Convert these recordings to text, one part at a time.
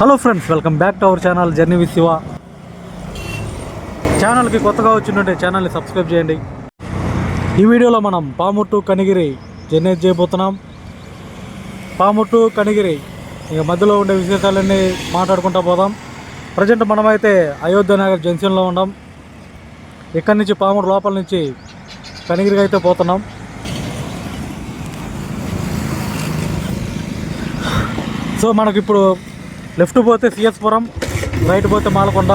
Hello friends welcome back to our channel journey with Shiva ఛానల్కి కొత్తగా వచ్చిందంటే ఛానల్ని సబ్స్క్రైబ్ చేయండి. ఈ వీడియోలో మనం పాముట్టు కనిగిరి జర్నీ చేయబోతున్నాం. పాముట్టు కనిగిరి ఇక మధ్యలో ఉండే విశేషాలన్నీ మాట్లాడుకుంటూ పోదాం. ప్రజెంట్ మనమైతే అయోధ్య నగర్ జంక్షన్లో ఉన్నాం. ఇక్కడి నుంచి పాముడు లోపల నుంచి కనిగిరికి అయితే పోతున్నాం. సో మనకిప్పుడు లెఫ్ట్ పోతే సిఎస్పురం రైట్ పోతే మాలకొండ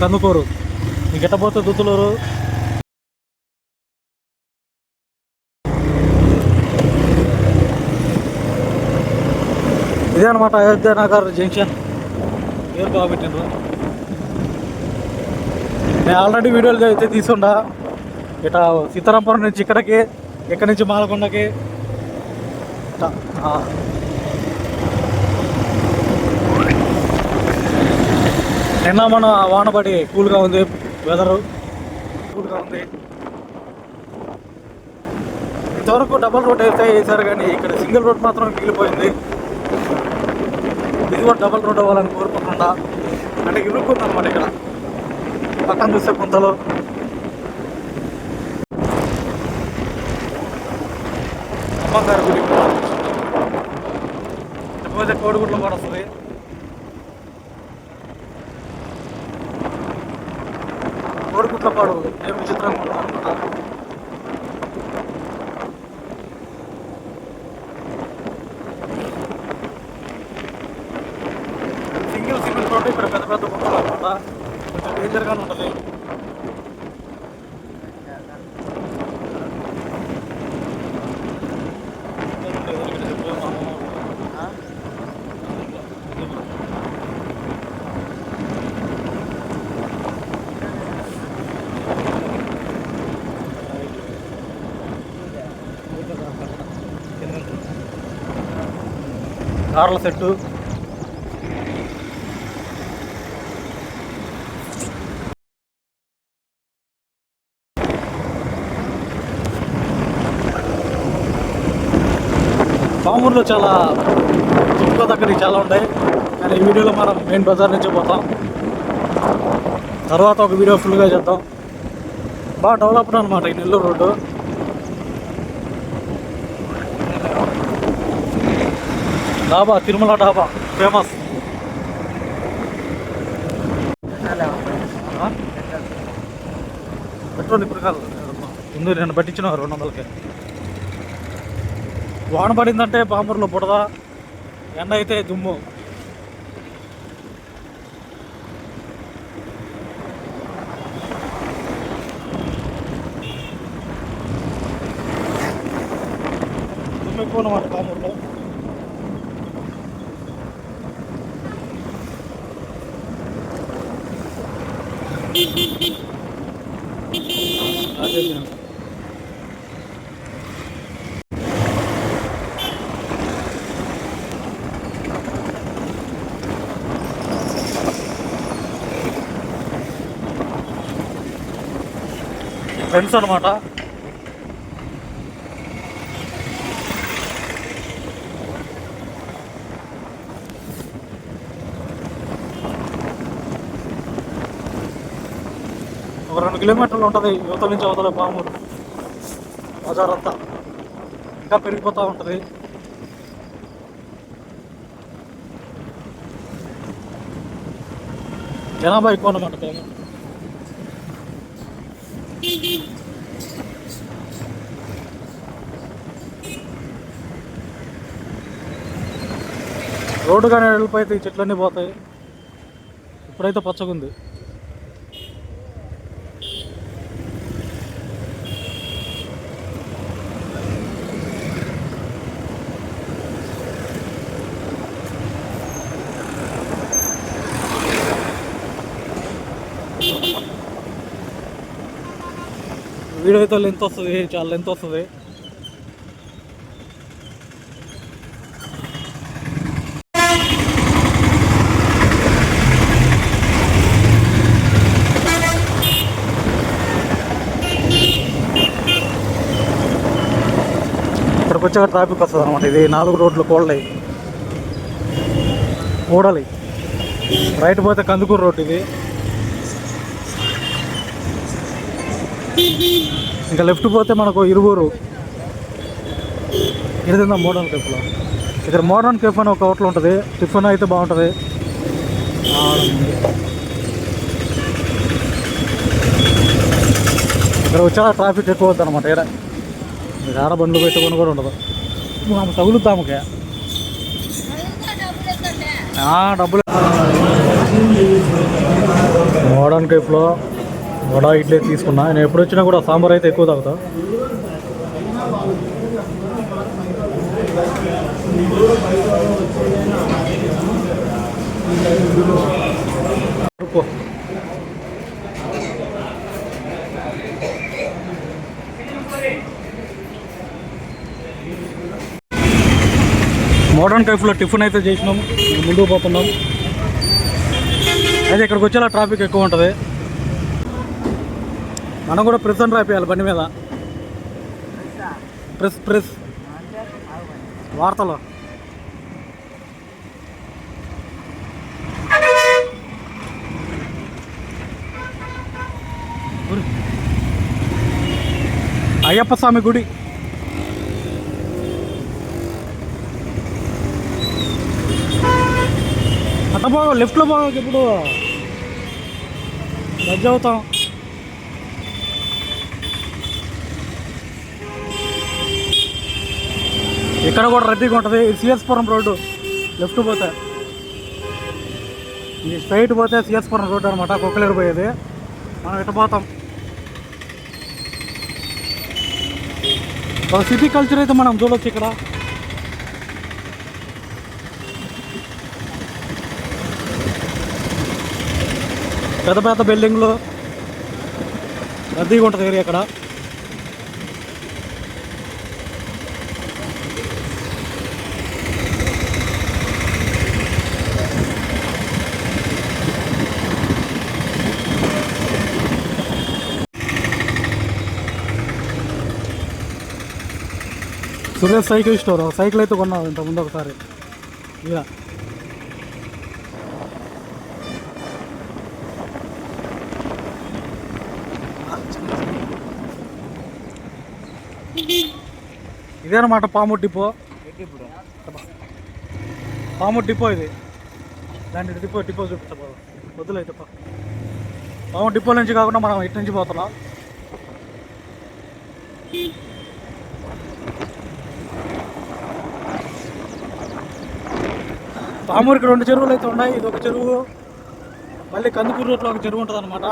కందుకూరు. ఇంక పోతే దుత్తులూరు ఇదే అనమాట అయోధ్య నగర్ జంక్షన్. పేరు కాబట్టిండ్రు నేను ఆల్రెడీ వీడియోలు అయితే తీసుండా ఇట సీతారాంపురం నుంచి ఇక్కడికి ఇక్కడి నుంచి మాలకొండకి ఇట్ట, ఆ. నిన్న మన వాన పడి కూల్గా ఉంది. వెదరు కూల్గా ఉంది. ఇంతవరకు డబల్ రోడ్ అయితే వేసారు కానీ ఇక్కడ సింగిల్ రోడ్ మాత్రం మిగిలిపోయింది. ఇది కూడా డబల్ రోడ్ అవ్వాలని కోరుకుంటున్నా. అంటే ఇరుక్కుంది అనమాట ఇక్కడ. పక్కన చూస్తే కొంతలో అమ్మగారి గుడి పోతే కోడిగుడ్లు కూడా వస్తుంది. కోడిగుడ్ల పాడు ఏం విచిత్రంగా ఉంటుంది అనమాట సింగిల్ సింగిల్ రోడ్డు ఇక్కడ పెద్ద పెద్ద గుట్టలు అనమాట కొంచెం డేంజర్గానే ఉంటుంది కార్ల సెట్టు. పామూరులో చాలా దగ్గర చాలా ఉంటాయి. కానీ ఈ వీడియోలో మనం మెయిన్ బజార్ నుంచి పోతాం. తర్వాత ఒక వీడియో ఫుల్గా చేద్దాం. బాగా డెవలప్డ్ అనమాట ఈ నెల్లూరు రోడ్డు. డాబా తిరుమల డాబా ఫేమస్. పెట్రోల్ ఇప్పుడు కాదు. ముందు నేను పట్టించిన రెండు వందలకి. వాన పడిందంటే పామూరులో బుడద ఎండ అయితే దుమ్ము. దుమ్ము ఎక్కువ అన్నమాట అదే నేను. ఫ్రెండ్స్ అనమాట ఒక రెండు కిలోమీటర్లు ఉంటుంది యువతల నుంచి అవతల పామూరు బజార్ అంతా ఇంకా పెరిగిపోతూ ఉంటుంది. జనాభా ఎక్కువ అన్నమాట రోడ్డు కానీ వెళ్ళిపోయితే ఈ చెట్లన్నీ పోతాయి. ఇప్పుడైతే పచ్చగుంది. వీడియో అయితే లెంత్ వస్తుంది చాలా లెంత్ వస్తుంది ఇక్కడికి వచ్చాక ట్రాఫిక్ వస్తుంది అనమాట ఇది నాలుగు రోడ్లు కోళ్ళయి. ఓడాలి రైట్ పోతే కందుకూరు రోడ్ ఇది. ఇంకా లెఫ్ట్ పోతే మనకు ఇరువురు. ఇది మోడర్న్ కేఫ్లో ఇక్కడ మోడర్న్ కేఫ్ అని ఒక హోటల్ ఉంటుంది. టిఫిన్ అయితే బాగుంటుంది. ఇక్కడ వచ్చా ట్రాఫిక్ ఎక్కువ అవుతుంది అనమాట ఇక్కడ ఆడ బండ్లు పెట్టుకొని కూడా ఉండదు. మనం తగులుతాముకే డబ్బులు. మోడర్న్ కేఫ్లో వడ ఇడ్లీ తీసుకున్నా. నేను ఎప్పుడు వచ్చినా కూడా సాంబార్ అయితే ఎక్కువ తాగుతా. మోడర్న్ టైప్లో టిఫిన్ అయితే చేసినాం. ముందుకు పోతున్నాం. అయితే ఇక్కడికి వచ్చేలా ట్రాఫిక్ ఎక్కువ ఉంటుంది. మనం కూడా ప్రెస్ అని రాపియాలి బండి మీద. Press press. వార్తలు. అయ్యప్ప స్వామి గుడి. అట్ట బాగా లెఫ్ట్లో బాగా ఇప్పుడు. రద్దు అవుతాం. ఇక్కడ కూడా రద్దీగా ఉంటుంది. ఇది సిఎస్పురం రోడ్డు. లెఫ్ట్ పోతే. ఇది స్ట్రైట్ పోతే సిఎస్పురం రోడ్డు అనమాట కుక్కలేరు పోయేది. మనం ఇటు పోతాం? ఒక సిటీ కల్చర్ అయితే మనం చూడొచ్చు ఇక్కడ. పెద్ద పెద్ద బిల్డింగ్లు. రద్దీగా ఉంటుంది ఏరియా ఇక్కడ. సురేష్ సైకిల్ స్టోర్ సైకిల్ అయితే కొన్నావు ఇంత ముందు ఒకసారి. ఇలా. ఇదేనమాట పాము డిపో. పాము డిపో ఇది. దాని డిపో డిపో చూపిస్తా బాబు వద్దులైతే పా పాము డిపో నుంచి కాకుండా మనం ఇటు నుంచి పోతున్నాం పామూరికి రెండు చెరువులు అయితే ఉన్నాయి. ఇది ఒక చెరువు. మళ్ళీ కందుకూరు రోడ్లో ఒక చెరువు ఉంటుంది అనమాట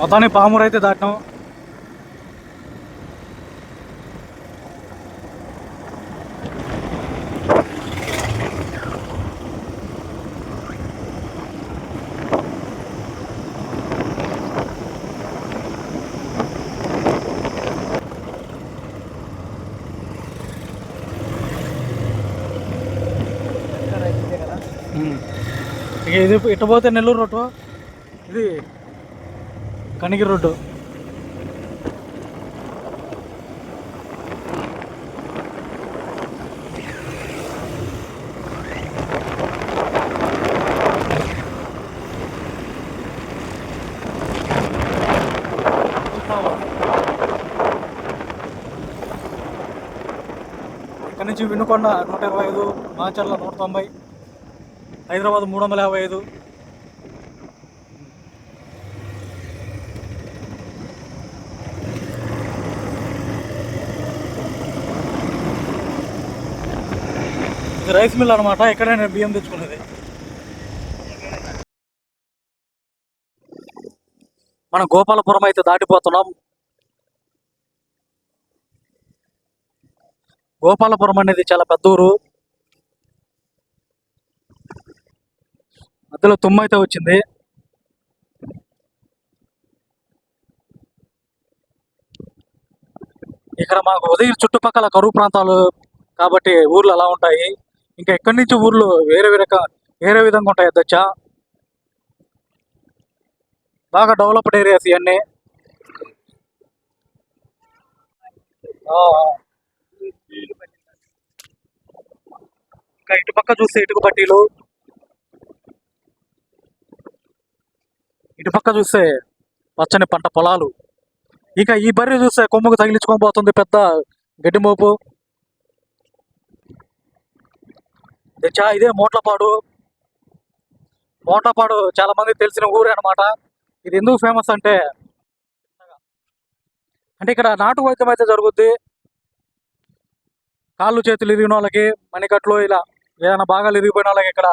మొత్తాన్ని పామూరు అయితే దాటినాం. ఇక ఇది ఇటు పోతే నెల్లూరు రోడ్డు. ఇది కనిగిరి రోడ్డు. ఇక్కడ నుంచి వినుకొండ నూట ఇరవై ఐదు మాచర్ల నూట తొంభై హైదరాబాద్ మూడు వందల యాభై ఐదు. ఇది రైస్ మిల్ అనమాట ఇక్కడే నేను బియ్యం తెచ్చుకునేది మనం గోపాలపురం అయితే దాటిపోతున్నాం. గోపాలపురం అనేది చాలా పెద్ద ఊరు. మధ్యలో తుమ్మ అయితే వచ్చింది. ఇక్కడ మాకు ఉదయం చుట్టుపక్కల కరువు ప్రాంతాలు కాబట్టి ఊర్లు అలా ఉంటాయి. ఇంకా ఎక్కడి నుంచి ఊర్లు వేరే వేరే వేరే విధంగా ఉంటాయి అధ్యక్ష. బాగా డెవలప్డ్ ఏరియాస్ ఇవన్నీ. ఇంకా ఇటు పక్క చూస్తే ఇటుకు పట్టీలు. ఇటు పక్క చూస్తే పచ్చని పంట పొలాలు. ఇక ఈ బర్రె చూస్తే కొమ్ముకు తగిలించుకొని పోతుంది పెద్ద గడ్డి మోపు చా ఇదే మోట్లపాడు. మోట్లపాడు చాలా మంది తెలిసిన ఊరే అనమాట ఇది ఎందుకు ఫేమస్ అంటే అంటే ఇక్కడ నాటు వైద్యం అయితే జరుగుద్ది. కాళ్ళు చేతులు ఇరిగిన వాళ్ళకి మణికట్లు ఇలా ఏదైనా బాగా ఇరిగిపోయిన వాళ్ళకి ఇక్కడ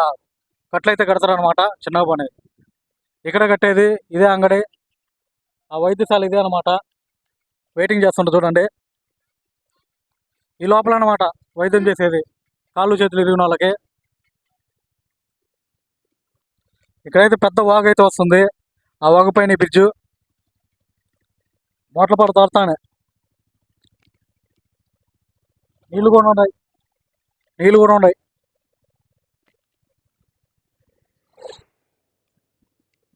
కట్లయితే కడతారనమాట చిన్నగా పని. ఇక్కడ కట్టేది ఇదే అంగడి. ఆ వైద్యశాల ఇదే అనమాట వెయిటింగ్ చేస్తుంటారు చూడండి. ఈ లోపల అనమాట వైద్యం చేసేది. కాళ్ళు చేతులు ఇరిగిన వాళ్ళకి. ఇక్కడైతే పెద్ద వాగు అయితే వస్తుంది. ఆ వాగు పైన బ్రిడ్జు మోట్ల పడ తాడుతానే నీళ్ళు కూడా ఉన్నాయి. నీళ్ళు కూడా ఉన్నాయి.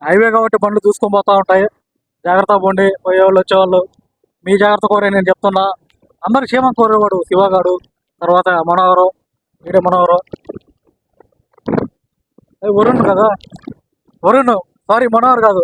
హైవే కాబట్టి బండ్లు చూసుకొని పోతా ఉంటాయి. జాగ్రత్త పోండి పోయేవాళ్ళు వచ్చేవాళ్ళు. మీ జాగ్రత్త కోరే నేను చెప్తున్నా. అందరు క్షేమం కోరేవాడు శివగాడు తర్వాత మనోహరం వీడే మనోహరం వరుణ్ కదా? వరుణ్ సారీ మనోహర్ కాదు.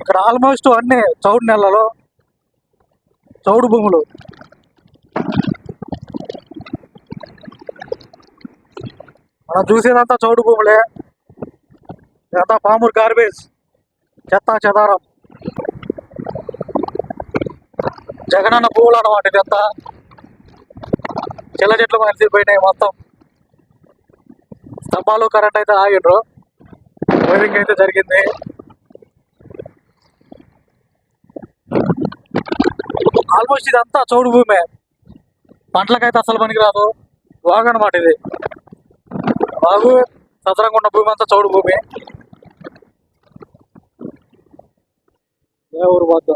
ఇక్కడ ఆల్మోస్ట్ అన్ని చౌడు నెలలో చౌడు భూములు. మనం చూసేదంతా చౌడు భూములే. ఇదంతా పామూరు గార్బేజ్ చెత్త చెదారం. జగనన్న పువ్వులు అనమాట ఇదంతా. చెల్ల చెట్లు కలిసిపోయినాయి మొత్తం. స్తంభాలు కరెంట్ అయితే ఆగిండ్రు. వైరింగ్ అయితే జరిగింది. ఆల్మోస్ట్ ఇదంతా చౌడు భూమే. పంటలకైతే అసలు పనికిరాదు. వాగు అనమాట ఇది. వాగు సదరంగా ఉన్న భూమి అంతా చౌడు భూమి. ఏ ఊరు వద్ద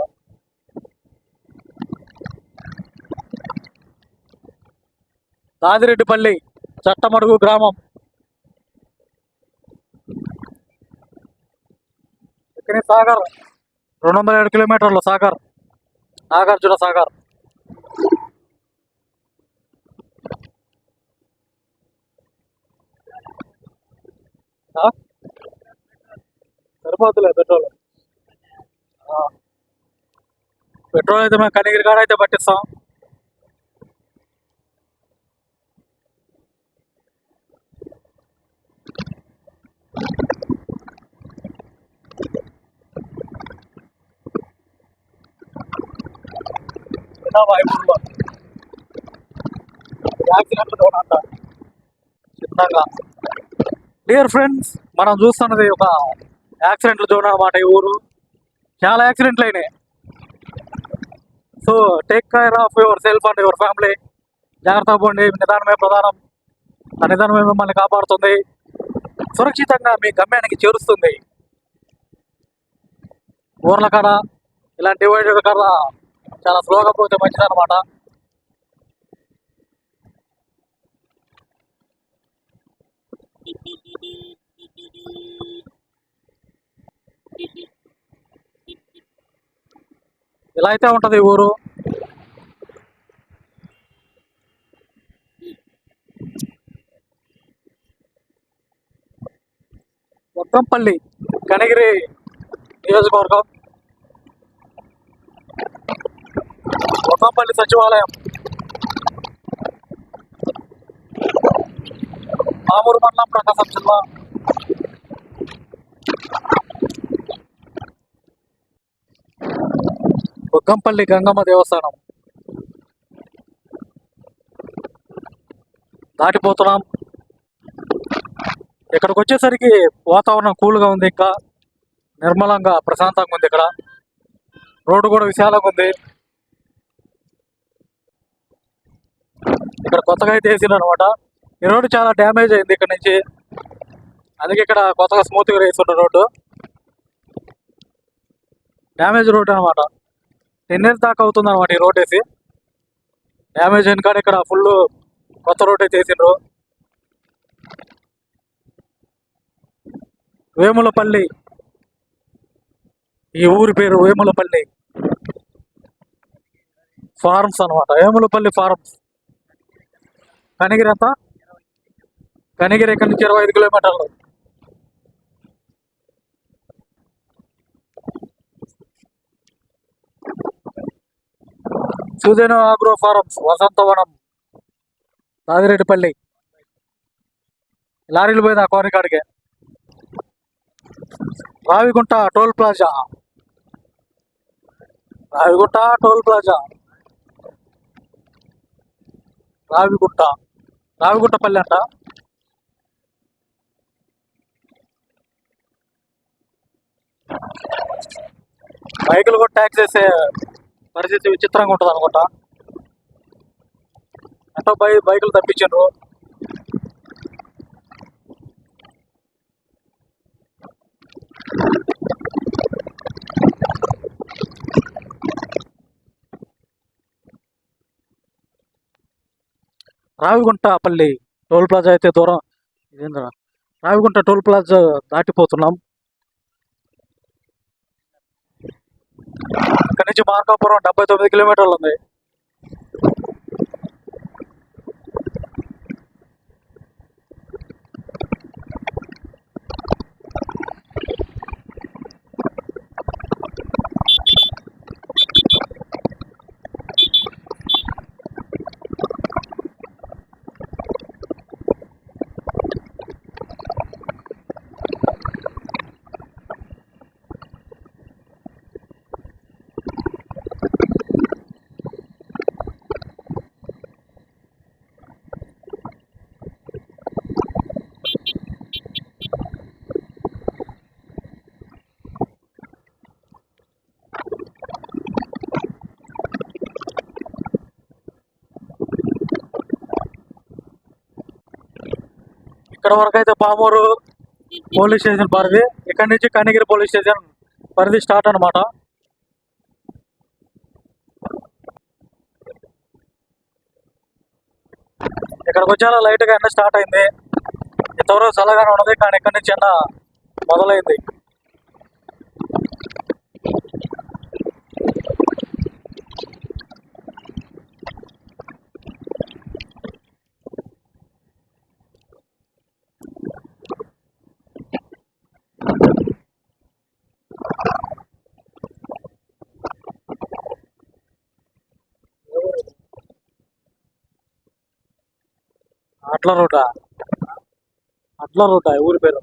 దాదిరెడ్డిపల్లి చట్టమడుగు గ్రామం. ఇక్కడ సాగర్? రెండు వందల ఏడు కిలోమీటర్లు సాగర్. నాగార్జున సాగర్. సరిపోతులే పెట్రోల్. పెట్రోల్ అయితే మేము కనిగిరి కాడ అయితే పట్టిస్తాం. వైపుల్లో యాక్సిడెంట్ అంట చిన్నగా డియర్ ఫ్రెండ్స్ మనం చూస్తున్నది ఒక యాక్సిడెంట్ల జోన్ అనమాట ఈ ఊరు. చాలా యాక్సిడెంట్లు అయినాయి. So take care of yourself and your family జాగ్రత్తగా పోండి. నిదానమే ప్రధానం. ఆ నిదానమే మిమ్మల్ని కాపాడుతుంది. సురక్షితంగా మీ గమ్యానికి చేరుస్తుంది. ఊర్ల కాడ ఇలాంటి వైడ్ కాడ చాలా స్లోగా పోతే మంచిది అనమాట ఇలా అయితే ఉంటది ఊరు? మొత్తంపల్లి కనగిరి నియోజకవర్గం. బొక్కంపల్లి సచివాలయం. మామూలు మండలం ప్రకాశం జిల్లా. బొగ్గంపల్లి గంగమ్మ దేవస్థానం. దాటిపోతున్నాం. ఇక్కడికి వచ్చేసరికి వాతావరణం కూల్గా ఉంది ఇంకా. నిర్మలంగా ప్రశాంతంగా ఉంది ఇక్కడ. రోడ్డు కూడా విశాలంగా ఉంది. ఇక్కడ కొత్తగా అయితే వేసింది అనమాట ఈ రోడ్డు చాలా డ్యామేజ్ అయింది ఇక్కడ నుంచి. అందుకే ఇక్కడ కొత్తగా స్మూత్గా వేస్తున్న రోడ్డు. డ్యామేజ్ రోడ్ అనమాట టెన్ ఇయర్స్ దాకా అవుతుంది అనమాట ఈ రోడ్ వేసి. డ్యామేజ్ అయిన కాడ ఇక్కడ ఫుల్ కొత్త రోడ్ అయితే వేసిండ్రు. వేములపల్లి. ఈ ఊరి పేరు వేములపల్లి. ఫార్మ్స్ అనమాట వేములపల్లి ఫార్మ్స్ కనిగిరి ఎంత కనిగిరి ఇక్కడ నుంచి? ఇరవై ఐదు కిలోమీటర్లు. సుజన ఆగ్రో ఫారమ్స్ వసంతవనం రాజిరెడ్డిపల్లి లారీలు పోయింది ఆ కోరికాడికి Ravigunta toll plaza. Ravigunta toll plaza. Ravigunta. Ravigunta అంట. బైకులు కూడా ట్యాక్స్ వేసే పరిస్థితి విచిత్రంగా ఉంటుంది అనుకుంటా. ఎంతో బై బైకులు తప్పించారు రావిగుంట పల్లి టోల్ ప్లాజా అయితే దూరం. ఇదేంద్రా? రావిగుంట టోల్ ప్లాజా దాటిపోతున్నాం. అక్కడి నుంచి మార్కాపురం డెబ్బై తొమ్మిది కిలోమీటర్లు ఉంది. ఇక్కడ వరకు అయితే పామూరు పోలీస్ స్టేషన్ పరిధి. ఇక్కడ నుంచి కనిగిరి పోలీస్ స్టేషన్ పరిధి స్టార్ట్ అన్నమాట. ఇక్కడికి వచ్చేలా లైట్గా ఎండ స్టార్ట్ అయింది. ఇంతవరకు చల్లగానే ఉన్నది కానీ ఇక్కడ నుంచి ఎండ మొదలైంది. అట్ల రోడ్ అట్ల రోడ్ ఊరి పేరు?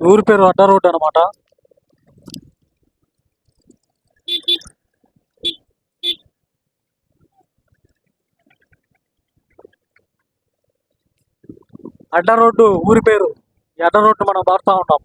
ఊరి పేరు అడ్డ రోడ్ అనమాట అడ్డ రోడ్డు ఊరి పేరు. ఈ అడ్డ రోడ్డు మనం దాటుతా ఉంటాం.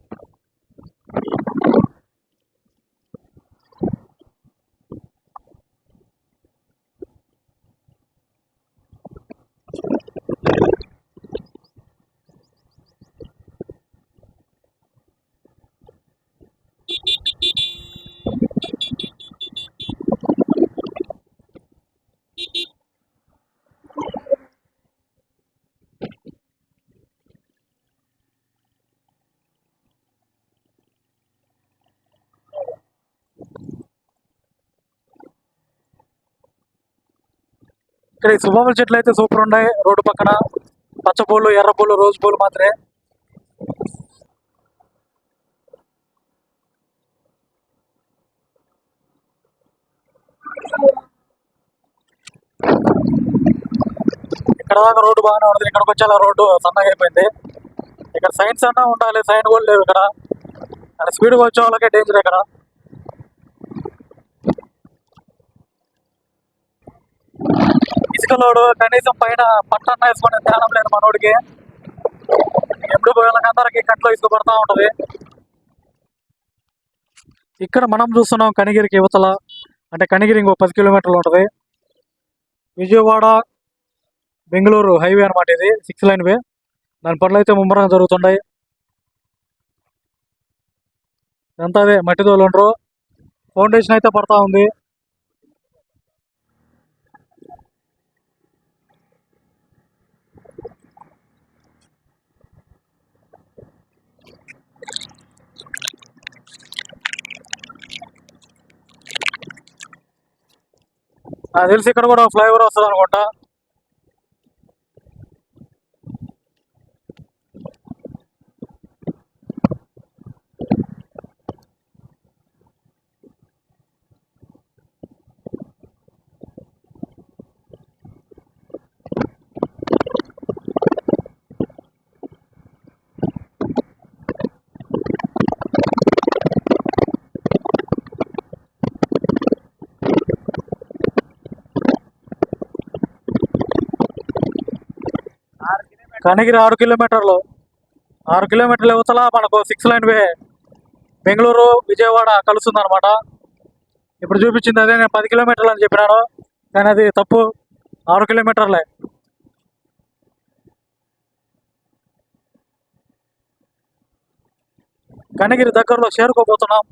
ఇక్కడ సుబాబుల చెట్లు అయితే సూపర్ ఉన్నాయి. రోడ్డు పక్కన పచ్చపూలు ఎర్రపూలు రోజు పూలు మాత్రమే. ఇక్కడ దాకా రోడ్డు బాగానే ఉంటుంది ఇక్కడికి వచ్చేలా రోడ్డు సన్నగా అయిపోయింది. ఇక్కడ సైన్స్ అన్నా ఉండాలి. సైన్ కూడా లేవు ఇక్కడ. అక్కడ స్పీడ్గా వచ్చే వాళ్ళకే డేంజర్ ఇక్కడ. ఇసుక కనీసం పైన పట్టన్న వేసుకునే ధ్యానం లేదు మనోడికి. ఎప్పుడు వీళ్ళకందరికి కంట్లో ఇసుక పడతా ఉంటది. ఇక్కడ మనం చూస్తున్నాం కనిగిరికి యువతల అంటే కనిగిరి ఇంకో పది కిలోమీటర్లు ఉంటుంది. విజయవాడ బెంగళూరు హైవే అన్నమాట ఇది సిక్స్ లైన్ వే. దాని పనులు అయితే ముమ్మరంగా జరుగుతున్నాయి. ఇదంతా అదే మట్టి ఉండరు. ఫౌండేషన్ అయితే పడతా ఉంది. నాకు తెలిసి ఇక్కడ కూడా ఫ్లైఓవర్ వస్తుంది అనుకుంటా కనిగిరి ఆరు కిలోమీటర్లు. ఆరు కిలోమీటర్ల యువతల మనకు six line way Bengaluru Vijayawada కలుస్తుంది అనమాట ఇప్పుడు చూపించింది అదే నేను పది కిలోమీటర్లు అని చెప్పినాను. కానీ అది తప్పు. ఆరు కిలోమీటర్లే. కనిగిరి దగ్గరలో చేరుకోబోతున్నాం.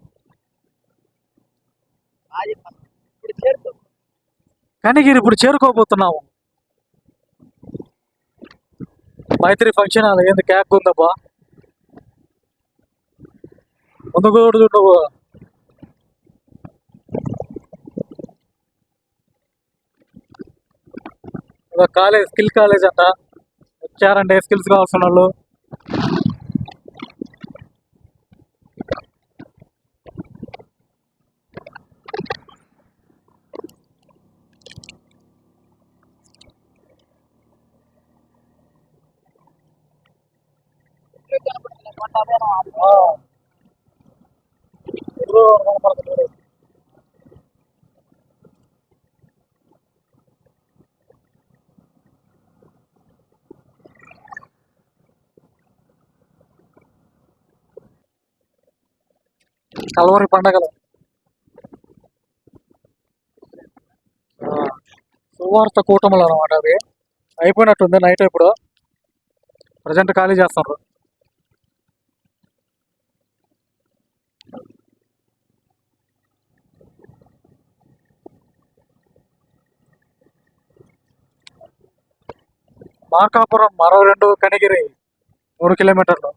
కనిగిరి ఇప్పుడు చేరుకోబోతున్నాము. మైత్రి ఫంక్షన్ హాల్ ఏంది? క్యాక్ ఉందబ్బా ముందు కూడా చూడు నువ్వు. కాలేజ్ స్కిల్ కాలేజ్ అంట. వచ్చారంటే స్కిల్స్ కావాల్సిన వాళ్ళు? కలవరి పండగలు. సువార్త కూటములు అనమాట అవి. అయిపోయినట్టుంది నైట్ ఇప్పుడు. ప్రజెంట్ ఖాళీ చేస్తున్నారు. మార్కాపురం మరో రెండు కనిగిరి మూడు కిలోమీటర్లు.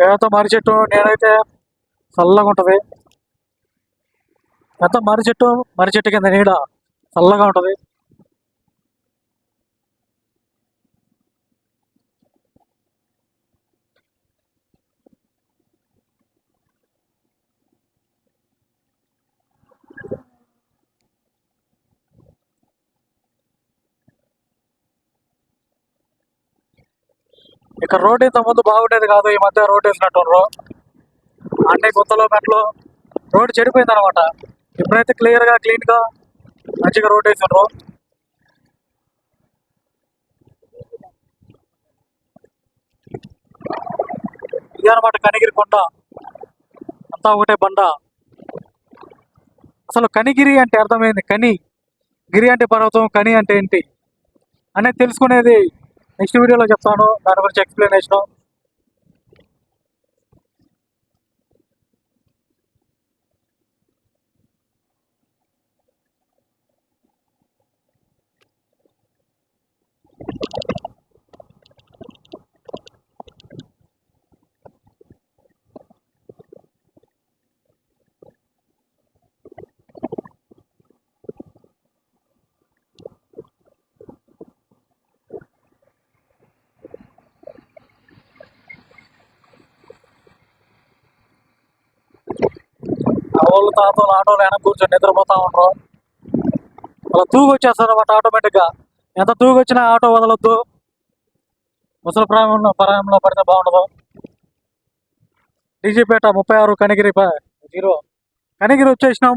వేత మర్రి చెట్టు నేనైతే చల్లగా ఉంటది. ఎంత మర్రి చెట్టు మర్రి చెట్టు కింద నీడ చల్లగా ఉంటది. ఇక్కడ రోడ్ ఇంత ముందు బాగుండేది కాదు ఈ మధ్య రోడ్ వేసినట్టు అన్ని గుంతలో మెట్లు రోడ్ చెడిపోయింది అనమాట ఇప్పుడైతే క్లియర్గా క్లీన్గా మంచిగా రోడ్ వేసినారు ఇది అనమాట కనిగిరి కొండ. అంతా ఒకటే బండ. అసలు కనిగిరి అంటే అర్థమైంది కని. గిరి అంటే పర్వతం కని అంటే ఏంటి? అనేది తెలుసుకునేది నెక్స్ట్ వీడియోలో చెప్తాను. దాని గురించి ఎక్స్ప్లెనేషన్ వాళ్ళు తాతలు ఆటోలు వెనక కూర్చొని నిద్రపోతా ఉండరు. అలా తూగు వచ్చేస్తారు అన్నమాట ఆటోమేటిక్గా ఎంత తూగు వచ్చినా ఆటో వదలొద్దు. ముసలి ప్రాయంలో ప్రాయంలో పడితే బాగుండదు. డీజీపేట ముప్పై ఆరు కనిగిరి జీరో. కనిగిరి వచ్చేసినాం.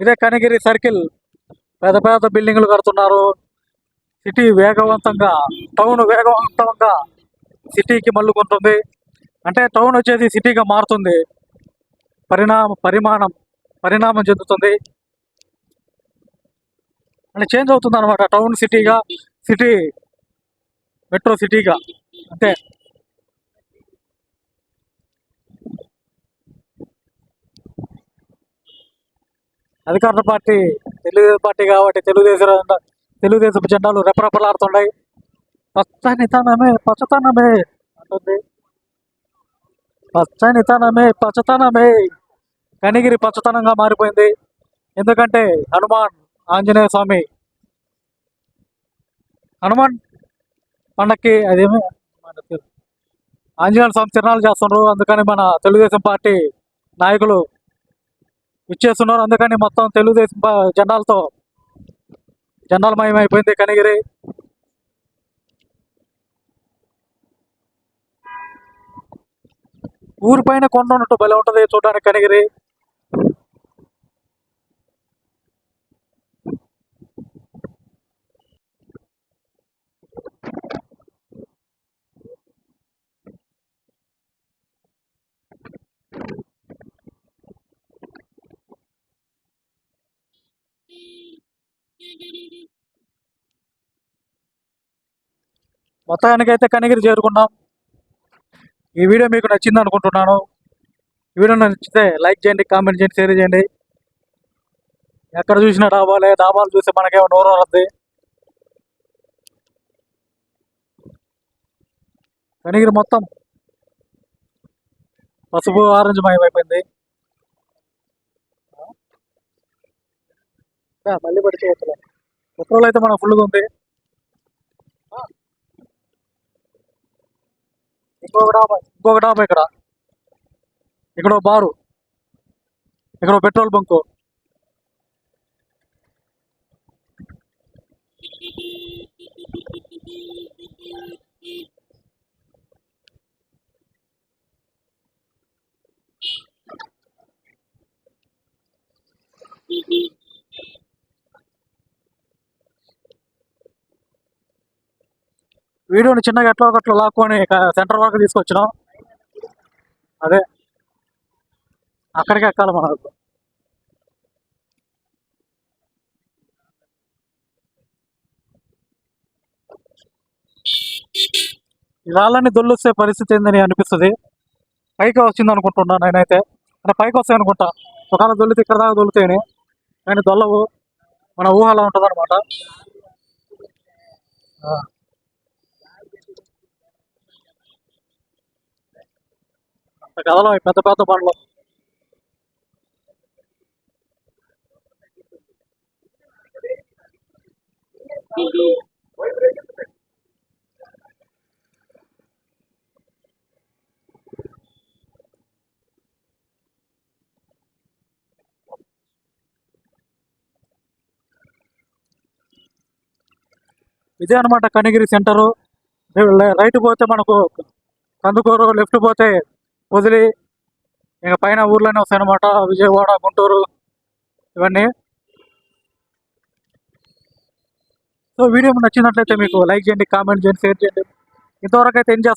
ఇదే కనిగిరి సర్కిల్. పెద్ద పెద్ద బిల్డింగ్లు కడుతున్నారు. సిటీ వేగవంతంగా టౌన్ వేగవంతంగా సిటీకి మల్లుకుంటుంది అంటే టౌన్ వచ్చేసి సిటీగా మారుతుంది. పరిణామ పరిమాణం పరిణామం చెందుతుంది. అంటే చేంజ్ అవుతుంది అనమాట టౌన్ సిటీగా సిటీ మెట్రో సిటీగా అంతే అధికార పార్టీ తెలుగుదేశం పార్టీ కాబట్టి తెలుగుదేశం తెలుగుదేశం జెండాలు రెపరెపలాడుతున్నాయి పచ్చనితనమే పచ్చతనమే అంటుంది. పచ్చనితనమే పచ్చతనమే కనిగిరి పచ్చతనంగా మారిపోయింది. ఎందుకంటే హనుమాన్ ఆంజనేయ స్వామి హనుమాన్ పండక్కి అదేమి? ఆంజనేయ స్వామి తిరణాలు చేస్తున్నారు. అందుకని మన తెలుగుదేశం పార్టీ నాయకులు ఇచ్చేస్తున్నారు అందుకని మొత్తం తెలుగుదేశం ప- జెండాలతో జెండాలమయం అయిపోయింది కనిగిరి. ఊరి పైన కొండ ఉన్నట్టు భలే ఉంటుంది చూడడానికి కనిగిరి. మొత్తానికైతే కనిగిరి చేరుకున్నాం. ఈ వీడియో మీకు నచ్చింది అనుకుంటున్నాను. ఈ వీడియో నచ్చితే లైక్ చేయండి కామెంట్ చేయండి షేర్ చేయండి. ఎక్కడ చూసినా డాబాలే డాబాలు చూస్తే మనకేమో నోరు వరద్ది కనిగిరి మొత్తం పసుపు ఆరెంజ్ మయం మళ్ళీ పడి మళ్ళీ పడితే పెట్రోల్ అయితే మన ఫుల్గా ఉంది. ఇంకొక డాబా ఇంకొక డాబా ఇక్కడ. ఇక్కడ బారు. ఇక్కడ ఓ పెట్రోల్ బంకు. వీడియోని చిన్నగా ఎట్లా ఒకట్లా లాక్కొని సెంటర్ వరకు తీసుకొచ్చినాం. అదే. అక్కడికి ఎక్కాలి మనకు ఈ రాళ్ళని దొల్లుస్తే పరిస్థితి ఏందని అనిపిస్తుంది. పైకి వచ్చింది అనుకుంటున్నా నేనైతే. అంటే పైకి వస్తాయి అనుకుంటా. ఒకవేళ దొల్లితే ఇక్కడ దాకా దొల్లుతాయని. కానీ దొల్లవు. మన ఊహ అలా ఉంటుంది అనమాట కదలం పెద్ద పెద్ద బండ్లు. ఇదే అనమాట కనిగిరి సెంటరు. రైట్ పోతే మనకు కందుకూరు లెఫ్ట్ పోతే వదిలి ఇంకా పైన ఊర్లోనే వస్తాయన్నమాట విజయవాడ గుంటూరు ఇవన్నీ. సో వీడియో నచ్చినట్లయితే మీకు లైక్ చేయండి కామెంట్ చేయండి షేర్ చేయండి. ఇంతవరకు అయితే ఏం